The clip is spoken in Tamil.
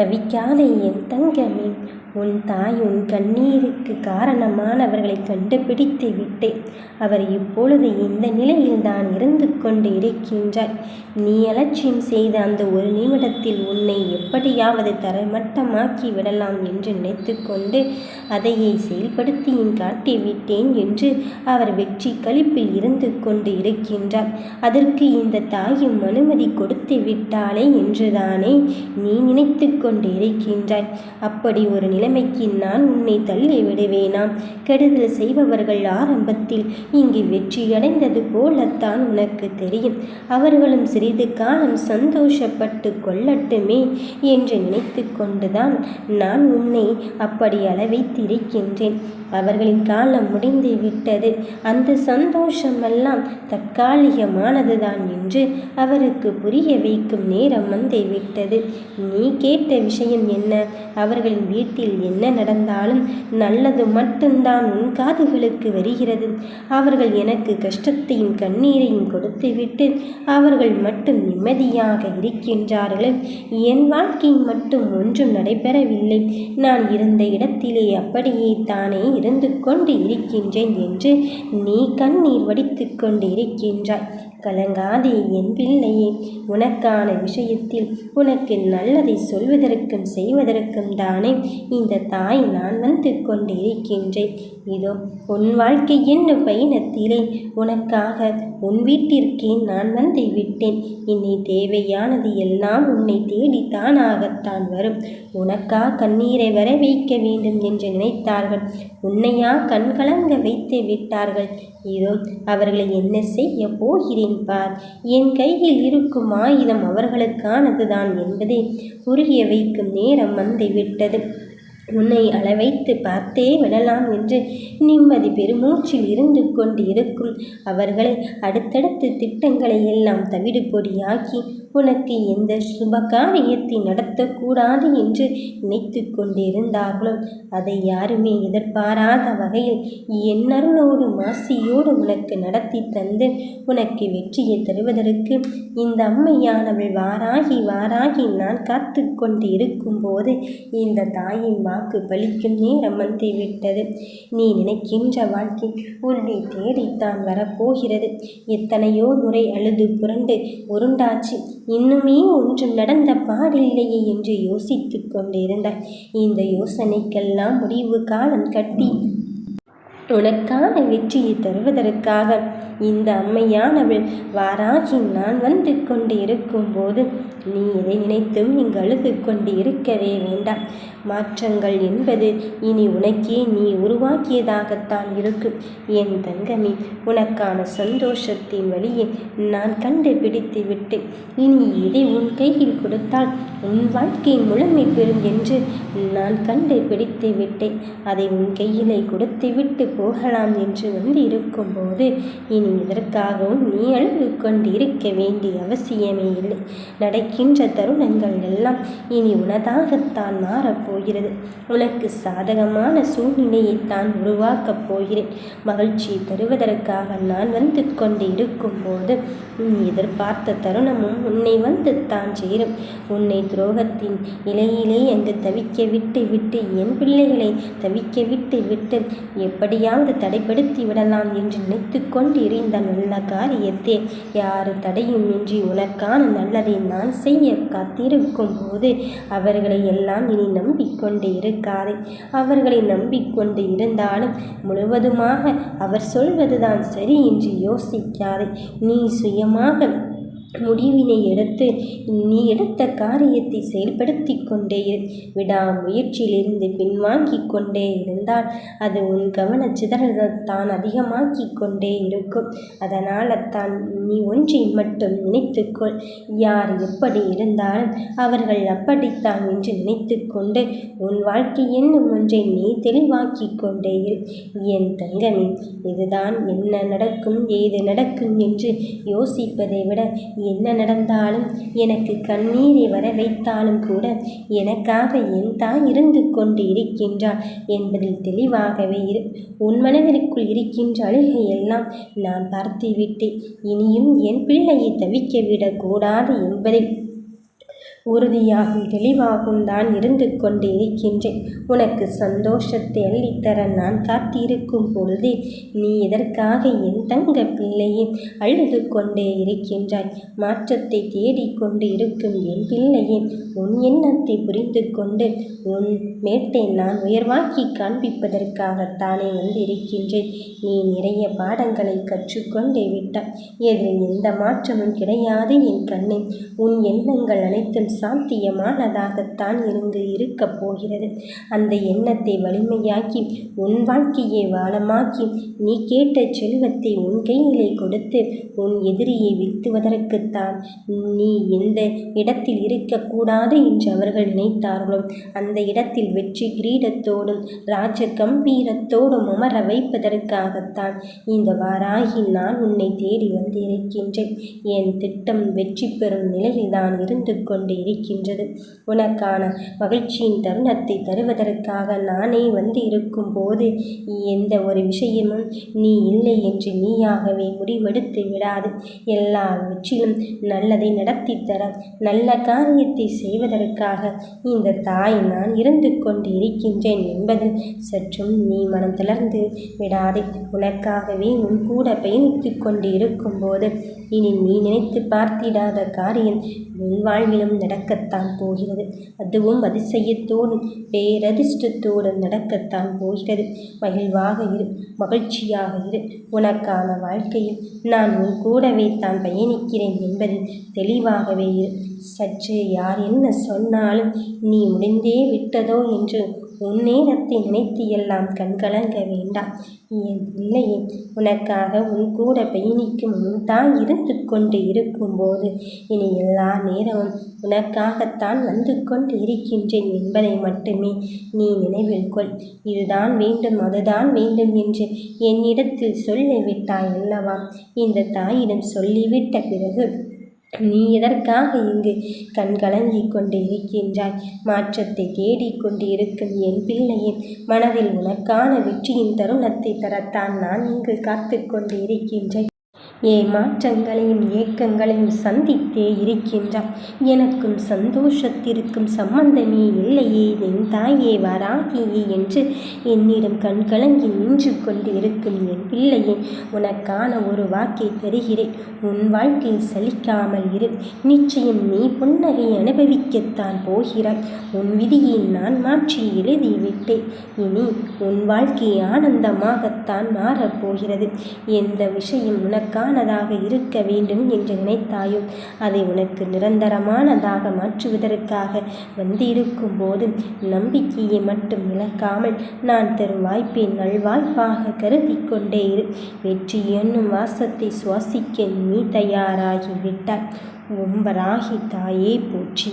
தவிக்காதே என் தங்கமே. உன் தாய் உன் கண்ணீருக்கு காரணமானவர்களை கண்டுபிடித்து விட்டேன். அவர் இப்பொழுது இந்த நிலையில் தான் இருந்து கொண்டு இருக்கின்றாய் நீ அலட்சியம் செய்த அந்த ஒரு நிமிடத்தில் உன்னை எப்படியாவது தரைமட்டமாக்கி விடலாம் என்று நினைத்து கொண்டு அதையே செயல்படுத்தியும் காட்டிவிட்டேன் என்று அவர் வெற்றி கழிப்பில் இருந்து கொண்டு இருக்கின்றார். அதற்கு இந்த தாயும் அனுமதி கொடுத்து விட்டாளே என்றுதானே நீ நினைத்து கொண்டு இருக்கின்றாய். அப்படி ஒரு நிலைமைக்கு நான் உன்னை தள்ளி விடுவேனாம் கெடுதல் செய்பவர்கள் ஆரம்பத்தில் இங்கு வெற்றியடைந்தது போலத்தான் உனக்கு தெரியும். அவர்களும் சிறிது காலம் சந்தோஷப்பட்டு கொள்ளட்டுமே என்று நினைத்து கொண்டுதான் நான் உன்னை அப்படி அளவைத்திருக்கின்றேன். அவர்களின் காலம் முடிந்து விட்டது. அந்த சந்தோஷமெல்லாம் தற்காலிகமானதுதான் என்று அவருக்கு புரிய வைக்கும் நேரம் வந்து விட்டது. நீ குறிப்பிட்ட விஷயம் என்ன? அவர்களின் வீட்டில் என்ன நடந்தாலும் நல்லது மட்டும்தான் உன் காதுகளுக்கு வருகிறது. அவர்கள் எனக்கு கஷ்டத்தையும் கண்ணீரையும் கொடுத்துவிட்டு அவர்கள் மட்டும் நிம்மதியாக இருக்கின்றார்கள். என் வாழ்க்கை மட்டும் ஒன்றும் நடைபெறவில்லை. நான் இருந்த இடத்திலே அப்படியே தானே இருந்து கொண்டு இருக்கின்றேன் என்று நீ கண்ணீர் வடித்து கொண்டு இருக்கின்றாய். கலங்காதே என் பிள்ளையே. உனக்கான விஷயத்தில் உனக்கு நல்லதை சொல்வது சொல்வதற்கும் செய்வதற்கும் தானே இந்த தாய் நான் வந்து கொண்டிருக்கின்றேன். இதோ உன் வாழ்க்கை என்னும் பயணத்திலே. உனக்காக உன் வீட்டிற்கே நான் வந்து விட்டேன். இனி தேவையானது எல்லாம் உன்னை தேடி தானாகத்தான் வரும். உனக்கா கண்ணீரை வர வைக்க வேண்டும் என்று நினைத்தார்கள். உன்னையா கண்கலங்க வைத்து விட்டார்கள். இதோ அவர்களை என்ன செய்ய போகிறேன் பார். என் கையில் இருக்கும் ஆயுதம் அவர்களுக்கானதுதான் என்பதை புரிய வைக்கும் நேரம் வந்து விட்டது உன்னை அளவைத்து பார்த்தே விடலாம் என்று நிம்மதி பெருமூச்சில் இருந்து கொண்டு இருக்கும் அவர்களை அடுத்தடுத்து திட்டங்களை எல்லாம் தவிடு பொடியாக்கி உனக்கு எந்த சுப காரியத்தை நடத்தக்கூடாது என்று நினைத்து கொண்டிருந்தார்களோ? அதை யாருமே எதிர்பாராத வகையில் என்னருளோடு மாசியோடு உனக்கு நடத்தி தந்து உனக்கு வெற்றியை தருவதற்கு இந்த அம்மையானவள் வாராகி வாராகி நான் காத்து கொண்டு இருக்கும்போது இந்த தாயின் வாக்கு பலிக்கும் நேரம் வந்துவிட்டது. நீ நினைக்கின்ற வாழ்க்கை உன்னை தேடித்தான் வரப்போகிறது. எத்தனையோ முறை அழுது புரண்டு உருண்டாச்சு. இன்னுமே ஒன்றும் நடந்த பாடில்லையே என்று யோசித்து கொண்டிருந்தார் இந்த யோசனைக்கெல்லாம் முடிவு காலம் கட்டி உனக்கான வெற்றியை தருவதற்காக. இந்த அம்மையானவள் வாராகி நான் வந்து கொண்டு இருக்கும்போது நீ எதை நினைத்தும் இங்கு அழுது கொண்டு இருக்கவே வேண்டாம். மாற்றங்கள் என்பது இனி உனக்கே நீ உருவாக்கியதாகத்தான் இருக்கும் என் தங்கமே உனக்கான சந்தோஷத்தின் வழியை நான் கண்டுபிடித்து விட்டேன். இனி எதை உன் கையில் கொடுத்தால் உன் வாழ்க்கை முழுமை பெறும் என்று நான் கண்டுபிடித்து விட்டேன். அதை உன் கையிலே கொடுத்து விட்டு போகலாம் என்று வந்து இருக்கும்போது இனி இதற்காகவும் நீ அழுது கொண்டு இருக்க வேண்டிய அவசியமே இல்லை. நடக்கின்ற தருணங்கள் எல்லாம் இனி உனதாகத்தான் மாறப்போகிறது உனக்கு சாதகமான சூழ்நிலையை தான் உருவாக்கப் போகிறேன். மகிழ்ச்சி தருவதற்காக நான் வந்து கொண்டு இருக்கும்போது நீ எதிர்பார்த்த தருணமும் உன்னை வந்து தான் சேரும். உன்னை துரோகத்தின் இலையிலே அங்கு தவிக்க விட்டு விட்டு என் பிள்ளைகளை தவிக்க விட்டு விட்டு எப்படியாவது தடைப்படுத்தி விடலாம் என்று நினைத்து கொண்டு இருந்த நல்ல காரியத்தை. யாரு தடையுமின்றி உனக்கான நல்லதை நான் செய்ய காத்திருக்கும் போது அவர்களை எல்லாம் இனி நம்பிக்கொண்டு இருக்காதே. அவர்களை நம்பிக்கொண்டு இருந்தாலும் முழுவதுமாக அவர் சொல்வதுதான் சரி என்று யோசிக்காதே. நீ சுயமாக முடிவினை எடுத்து நீ எடுத்த காரியத்தை செயல்படுத்தி கொண்டே இரு. விடாமுயற்சியிலிருந்து பின்வாங்கி கொண்டே இருந்தால் அது உன் கவன சிதறல்தான் அதிகமாக்கி கொண்டே இருக்கும். அதனால் தான் நீ ஒன்றை மட்டும் நினைத்துக்கொள் யார் எப்படி இருந்தாலும் அவர்கள் அப்படித்தான் என்று நினைத்துக்கொண்டு உன் வாழ்க்கை என்னும் ஒன்றை நீ தெளிவாக்கி கொண்டே இரு. என் தங்கமே இதுதான் என்ன நடக்கும் ஏது நடக்கும் என்று யோசிப்பதை விட என்ன நடந்தாலும் எனக்கு கண்ணீரை வர வைத்தாலும் கூட எனக்காக என் தாய் இருந்து கொண்டு இருக்கின்றாள் என்பதில் தெளிவாகவே இரு. உன் மனதிற்குள் இருக்கின்ற அழுகையெல்லாம் நான் பார்த்துவிட்டேன். இனியும் என் பிள்ளையை தவிக்க விடக்கூடாது என்பதை உறுதியாகும் தெளிவாகும் தான் இருந்து கொண்டு இருக்கின்றேன். உனக்கு சந்தோஷத்தை அள்ளித்தர நான் காத்திருக்கும் பொழுதே நீ எதற்காக என் தங்க பிள்ளையே அழுது கொண்டே இருக்கின்றாய்? மாற்றத்தை தேடிக்கொண்டு இருக்கும் என் பிள்ளையே உன் எண்ணத்தை புரிந்து கொண்டு உன் மேட்டை நான் உயர்வாக்கி காண்பிப்பதற்காகத்தானே வந்திருக்கின்றேன். நீ நிறைய பாடங்களை கற்றுக்கொண்டே விட்டாய். எதில் எந்த மாற்றமும் கிடையாது என் கண்ணே. உன் எண்ணங்கள் அனைத்தும் சாத்தியமானதாகத்தான் இருந்து இருக்கப் போகிறது. அந்த எண்ணத்தை வலிமையாக்கி உன் வாழ்க்கையை வாழமாக்கி நீ கேட்ட செல்வத்தை உன் கையிலே கொடுத்து உன் எதிரியை வீழ்த்துவதற்குத்தான் நீ எந்த இடத்தில் இருக்கக்கூடாது என்று அவர்கள் நினைத்தார்களோ. அந்த இடத்தில் வெற்றி கிரீடத்தோடும் ராஜ கம்பீரத்தோடும் உமர வைப்பதற்காகத்தான் இந்த வாராகி நான் உன்னை தேடி வந்திருக்கின்றேன். என் திட்டம் வெற்றி பெறும் நிலையில் தான் இருந்து கொண்டு இருக்கின்றது உனக்கான மகிழ்ச்சியின் தருணத்தை தருவதற்காக நானே வந்து இருக்கும் போது எந்த ஒரு விஷயமும் நீ இல்லை என்று நீயாகவே முடிவெடுத்து விடாது. எல்லா எல்லாவற்றிலும் நல்லதை நடத்தி தர நல்ல காரியத்தை செய்வதற்காக இந்த தாய் நான் இருந்து கொண்டு இருக்கின்றேன் என்பதில் சற்றும் நீ மனம் தளர்ந்து விடாதே. உனக்காகவே உன் கூட பயணித்து கொண்டு இருக்கும்போது இனி நீ நினைத்து பார்த்திடாத காரியம் உன் வாழ்விலும் நடக்கத்தான் போகிறது. அதுவும் அதிசயத்தோடும் பேரதிர்ஷ்டத்தோடும் நடக்கத்தான் போகிறது. மகிழ்வாக இரு மகிழ்ச்சியாக இரு. உனக்கான வாழ்க்கையில் நான் உன் கூடவே தான் பயணிக்கிறேன் என்பதில் தெளிவாகவே இரு. சற்று யார் என்ன சொன்னாலும் நீ முடிந்தே விட்டதோ என்று உன் நேரத்தை நினைத்து எல்லாம் கண்கலங்க வேண்டாம். என் பிள்ளையே உனக்காக உன் கூட பயணிக்கும் உன் தான் இருந்து கொண்டு இருக்கும்போது இனி எல்லா நேரமும் உனக்காகத்தான் வந்து கொண்டு இருக்கின்றேன் என்பதை மட்டுமே நீ நினைவில் கொள். இதுதான் வேண்டும் அதுதான் வேண்டும் என்று என்னிடத்தில் சொல்லிவிட்டாய் அல்லவா? இந்த தாயிடம் சொல்லிவிட்ட பிறகு நீ எதற்காக இங்கு கண்கலங்கிக் கொண்டு இருக்கின்றாய் மாற்றத்தை தேடிக்கொண்டு இருக்கும் என் பிள்ளையின் மனதில் உனக்கான வெற்றியின் தருணத்தை தரத்தான் நான் இங்கு காத்து கொண்டு இருக்கின்றேன் ஏமாற்றங்களையும் ஏக்கங்களையும் சந்தித்தே இருக்கின்றார். எனக்கும் சந்தோஷத்திற்கும் சம்பந்தமே இல்லையே என் தாயே வராகியே என்று என்னிடம் கண்கலங்கி நின்று கொண்டு இருக்கும் என் பிள்ளையே உனக்கான ஒரு வாக்கை தருகிறேன். உன் வாழ்க்கை சலிக்காமல் இரு. நிச்சயம் நீ புன்னகை அனுபவிக்கத்தான் போகிறாய். உன் விதியை நான் மாற்றி எழுதிவிட்டேன் இனி உன் வாழ்க்கை ஆனந்தமாகத்தான் மாறப்போகிறது. எந்த விஷயம் உனக்கான நிரந்தரமானதாக இருக்க வேண்டும் என்று நினைத்தாயும் அதை உனக்கு நிரந்தரமானதாக மாற்றுவதற்காக வந்திருக்கும் போது நம்பிக்கையை மட்டும் இழக்காமல் நான் தரும் வாய்ப்பை நல்வாய்ப்பாக கருதி கொண்டே இரு. வெற்றி என்னும் வாசத்தை சுவாசிக்க நீ தயாராகிவிட்டாய். ஒம்பராகி தாயே போற்றி.